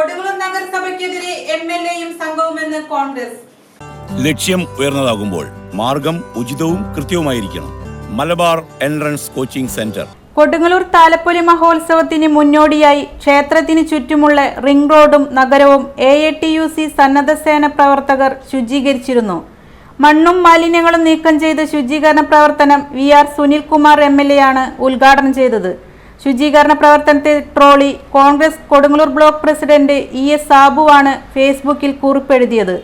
Kodungallur നഗരസഭയ്ക്കെതിരെ M L എയും സംഘവുമെന്ന് കോൺഗ്രസ്. ലക്ഷ്യം ഉയർന്നതാകുമ്പോൾ മാർഗം ഉചിതവും കൃത്യവുമായിരിക്കണം. Malabar entrance coaching centre. Kodungallur Thalappoli മഹോത്സവത്തിന് മുന്നോടിയായി ക്ഷേത്രത്തിന് ചുറ്റുമുള്ള റിംഗ് റോഡും നഗരവും A A T U C സന്നദ്ധ സേന പ്രവർത്തകർ ശുചീകരിച്ചിരുന്നു. മണ്ണും മാലിന്യങ്ങളും നീക്കം ചെയ്ത ശുചീകരണ പ്രവർത്തനം V R Sunilkumar M L A ആണ് ഉദ്ഘാടനം ചെയ്തത്. ശുചീകരണ പ്രവർത്തനത്തെ trolley Congress Kodungallur block president E S സാബുവാണ് ഫേസ്ബുക്കിൽ കുറിപ്പെഴുതിയത്.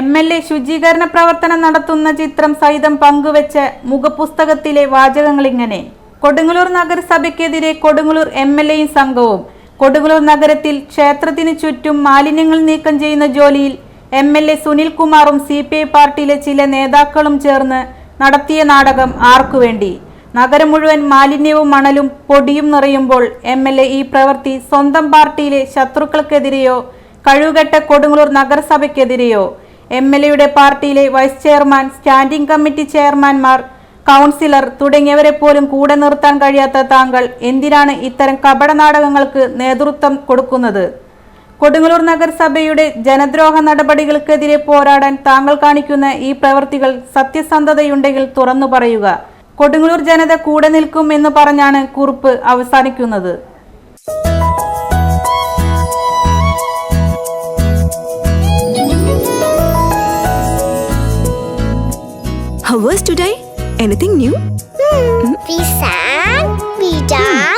എം എൽ എ ശുചീകരണ പ്രവർത്തനം നടത്തുന്ന ചിത്രം സഹിതം പങ്കുവെച്ച മുഖപുസ്തകത്തിലെ വാചകങ്ങളിങ്ങനെ. കൊടുങ്ങല്ലൂർ നഗരസഭയ്ക്കെതിരെ കൊടുങ്ങല്ലൂർ എം എൽ എയും സംഘവും കൊടുങ്ങല്ലൂർ നഗരത്തിൽ ക്ഷേത്രത്തിന് ചുറ്റും മാലിന്യങ്ങൾ നീക്കം ചെയ്യുന്ന ജോലിയിൽ എം എൽ എ സുനിൽകുമാറും സി പി ഐ പാർട്ടിയിലെ ചില നേതാക്കളും ചേർന്ന് നടത്തിയ നാടകം ആർക്കുവേണ്ടി. നഗരം മുഴുവൻ മാലിന്യവും മണലും പൊടിയും നിറയുമ്പോൾ എം എൽ എ ഈ പ്രവൃത്തി സ്വന്തം പാർട്ടിയിലെ ശത്രുക്കൾക്കെതിരെയോ കഴിവുകെട്ട കൊടുങ്ങല്ലൂർ നഗരസഭയ്ക്കെതിരെയോ എം എൽ എയുടെ പാർട്ടിയിലെ വൈസ് ചെയർമാൻ സ്റ്റാൻഡിംഗ് കമ്മിറ്റി ചെയർമാൻമാർ കൗൺസിലർ തുടങ്ങിയവരെ പോലും കൂടെ നിർത്താൻ കഴിയാത്ത താങ്കൾ എന്തിനാണ് ഇത്തരം കപട നാടകങ്ങൾക്ക് നേതൃത്വം കൊടുക്കുന്നത്? കൊടുങ്ങല്ലൂർ നഗരസഭയുടെ ജനദ്രോഹ നടപടികൾക്കെതിരെ പോരാടാൻ താങ്കൾ കാണിക്കുന്ന ഈ പ്രവൃത്തികൾ സത്യസന്ധതയുണ്ടെങ്കിൽ തുറന്നു പറയുക. കൊടുങ്ങല്ലൂർ ജനത കൂടെ നിൽക്കും എന്ന് പറഞ്ഞാണ് കുറിപ്പ് അവസാനിക്കുന്നത് How was today? Anything new? We sang, we danced,